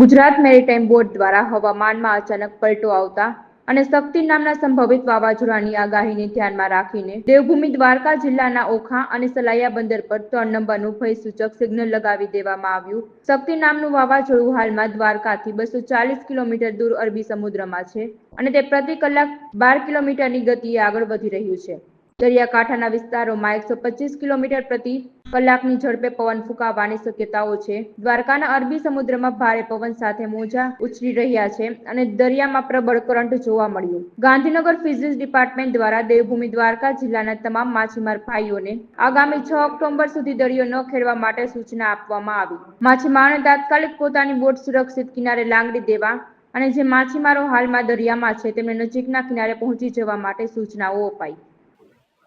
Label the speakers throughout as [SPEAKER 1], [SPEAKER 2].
[SPEAKER 1] Gujarat maritime board દ્વારા હવામાનમાં અચાનક પલટો આવતા અને શક્તિ નામના સંભવિત વાવાઝોડાની આગાહીને ધ્યાનમાં રાખીને દેવભૂમિ દ્વારકા જિલ્લાના ઓખા અને સલાયા બંદર પર ત્રણ નંબરનું ભયસૂચક સિગ્નલ લગાવી દેવામાં આવ્યું. શક્તિ નામનું વાવાઝોડું હાલમાં દ્વારકાથી બસો ચાલીસ કિલોમીટર દૂર અરબી સમુદ્રમાં છે અને તે પ્રતિ કલાક બાર કિલોમીટરની ગતિએ આગળ વધી રહ્યું છે. દરિયાકાંઠાના વિસ્તારોમાં એકસો પચીસ કિલોમીટર પ્રતિ કલાકની ઝડપે પવન ફૂંકાવાની શક્યતાઓ છે. દ્વારકાના અરબી સમુદ્રમાં ભારે પવન સાથે મોજા ઉછળી રહ્યા છે અને દરિયામાં પ્રબળ કરંટ જોવા મળ્યું. ગાંધીનગર ફિઝિક્સ ડિપાર્ટમેન્ટ દ્વારા દેવભૂમિ દ્વારકા જિલ્લાના તમામ માછીમાર ભાઈઓને આગામી છ ઓક્ટોબર સુધી દરિયો ન ખેડવા માટે સૂચના આપવામાં આવી. માછીમારોને તાત્કાલિક પોતાની બોટ સુરક્ષિત કિનારે લાંગડી દેવા અને જે માછીમારો હાલમાં દરિયામાં છે, તેમને નજીકના કિનારે પહોંચી જવા માટે સૂચનાઓ અપાઈ.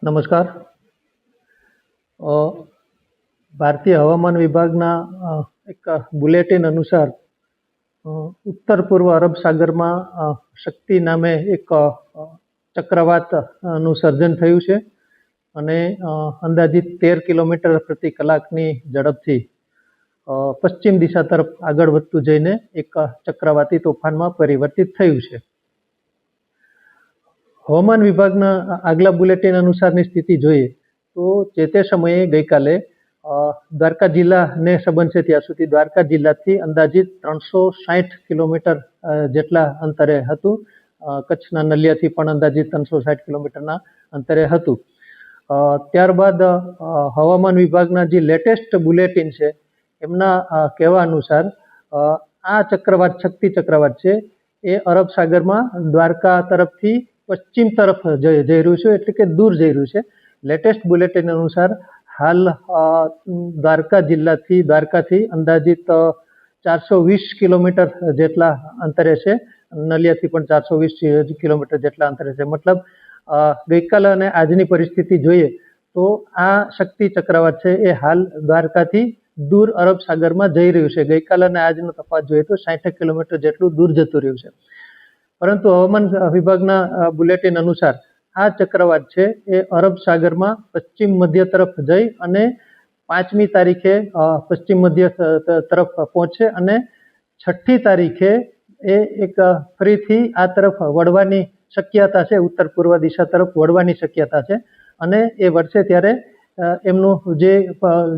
[SPEAKER 2] નમસ્કાર. ભારતીય હવામાન વિભાગના એક બુલેટિન અનુસાર ઉત્તર પૂર્વ અરબ સાગરમાં શક્તિ નામે એક અ, ચક્રવાત અ, નું સર્જન થયું છે અને અંદાજિત તેર કિલોમીટર પ્રતિ કલાકની ઝડપથી પશ્ચિમ દિશા તરફ આગળ વધતું જઈને એક ચક્રવાતી તોફાનમાં પરિવર્તિત થયું છે. હવામાન વિભાગના આગલા બુલેટિન અનુસારની સ્થિતિ જોઈએ તો જે તે સમયે ગઈકાલે દ્વારકા જિલ્લાને સંબંધ છે ત્યાં સુધી દ્વારકા જિલ્લાથી અંદાજિત ત્રણસો સાઠ કિલોમીટર જેટલા અંતરે હતું. કચ્છના નલિયાથી પણ અંદાજિત ત્રણસો સાઠ કિલોમીટરના અંતરે હતું. ત્યારબાદ હવામાન વિભાગના જે લેટેસ્ટ બુલેટિન છે એમના કહેવા અનુસાર આ ચક્રવાત, શક્તિ ચક્રવાત છે એ અરબ સાગરમાં દ્વારકા તરફથી પશ્ચિમ તરફ જઈ રહ્યું છે, એટલે કે દૂર જઈ રહ્યું છે. લેટેસ્ટ બુલેટિન અનુસાર હાલ દ્વારકા જિલ્લાથી, દ્વારકાથી અંદાજિત ચારસો વીસ કિલોમીટર જેટલા અંતરે છે. નલિયાથી પણ ચારસો વીસ કિલોમીટર જેટલા અંતરે છે. મતલબ ગઈકાલે અને આજની પરિસ્થિતિ જોઈએ તો આ શક્તિ ચક્રવાત છે એ હાલ દ્વારકાથી દૂર અરબ સાગરમાં જઈ રહ્યું છે. ગઈકાલે અને આજનો તફાવત જોઈએ તો સાઠ કિલોમીટર જેટલું દૂર જતું રહ્યું છે. પરંતુ હવામાન વિભાગના બુલેટિન અનુસાર આ ચક્રવાત છે એ અરબ સાગરમાં પશ્ચિમ મધ્ય તરફ જઈ અને પાંચમી તારીખે પશ્ચિમ મધ્ય તરફ પહોંચશે અને છઠ્ઠી તારીખે એ એક ફરીથી આ તરફ વળવાની શક્યતા છે, ઉત્તર પૂર્વ દિશા તરફ વળવાની શક્યતા છે અને એ વળશે ત્યારે એમનું જે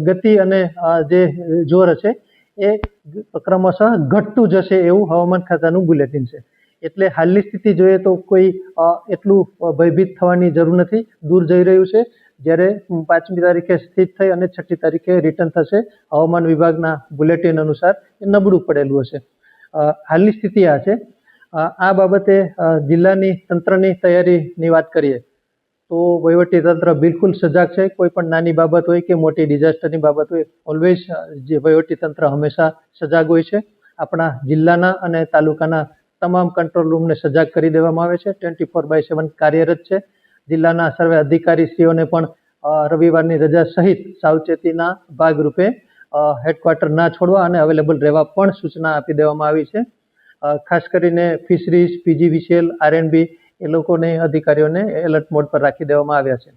[SPEAKER 2] ગતિ અને જે જોર છે એ ક્રમશઃ ઘટતું જશે એવું હવામાન ખાતાનું બુલેટિન છે. એટલે હાલની સ્થિતિ જોઈએ તો કોઈ એટલું ભયભીત થવાની જરૂર નથી. દૂર જઈ રહ્યું છે. જ્યારે પાંચમી તારીખે સ્થિત થઈ અને છઠ્ઠી તારીખે રિટર્ન થશે. હવામાન વિભાગના બુલેટિન અનુસાર એ નબળું પડેલું હશે. હાલની સ્થિતિ આ છે. આ બાબતે જિલ્લાની તંત્રની તૈયારીની વાત કરીએ, તો વહીવટી તંત્ર બિલકુલ સજાગ છે. કોઈ પણ નાની બાબત હોય કે મોટી ડિઝાસ્ટરની બાબત હોય ઓલવેઝ જે વહીવટી તંત્ર હંમેશા સજાગ હોય છે. આપણા જિલ્લાના અને તાલુકાના તમામ કંટ્રોલ રૂમને સજાગ કરી દેવામાં આવે છે. ટ્વેન્ટી ફોર બાય સેવન કાર્યરત છે. જિલ્લાના સર્વે અધિકારીશ્રીઓને પણ રવિવારની રજા સહિત સાવચેતીના ભાગરૂપે હેડક્વાર્ટર ના છોડવા અને અવેલેબલ રહેવા પણ સૂચના આપી દેવામાં આવી છે. ખાસ કરીને ફિશરીઝ પીજીવીસીએલ આરએનબી એ લોકોને, અધિકારીઓને એલર્ટ મોડ પર રાખી દેવામાં આવ્યા છે.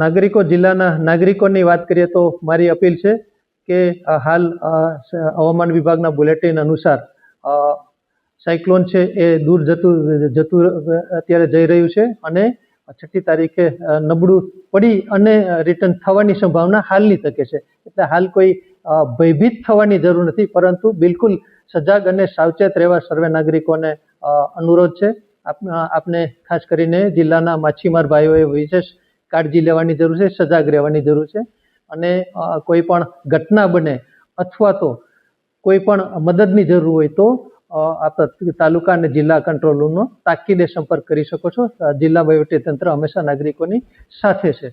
[SPEAKER 2] નાગરિકો, જિલ્લાના નાગરિકોની વાત કરીએ તો મારી અપીલ છે કે હાલ હવામાન વિભાગના બુલેટિન અનુસાર સાયક્લોન છે એ દૂર જતું જતું, અત્યારે જઈ રહ્યું છે અને છઠ્ઠી તારીખે નબળું પડી અને રિટર્ન થવાની સંભાવના હાલની તકે છે. એટલે હાલ કોઈ ભયભીત થવાની જરૂર નથી, પરંતુ બિલકુલ સજાગ અને સાવચેત રહેવા સર્વે નાગરિકોને અનુરોધ છે. આપ- આપને ખાસ કરીને જિલ્લાના માછીમાર ભાઈઓએ વિશેષ કાળજી લેવાની જરૂર છે, સજાગ રહેવાની જરૂર છે. અને કોઈ પણ ઘટના બને અથવા તો કોઈ પણ મદદની જરૂર હોય તો આપ તાલુકા અને જિલ્લા કંટ્રોલ રૂમનો તાકીદે સંપર્ક કરી શકો છો. જિલ્લા વહીવટી તંત્ર હંમેશા નાગરિકોની સાથે છે.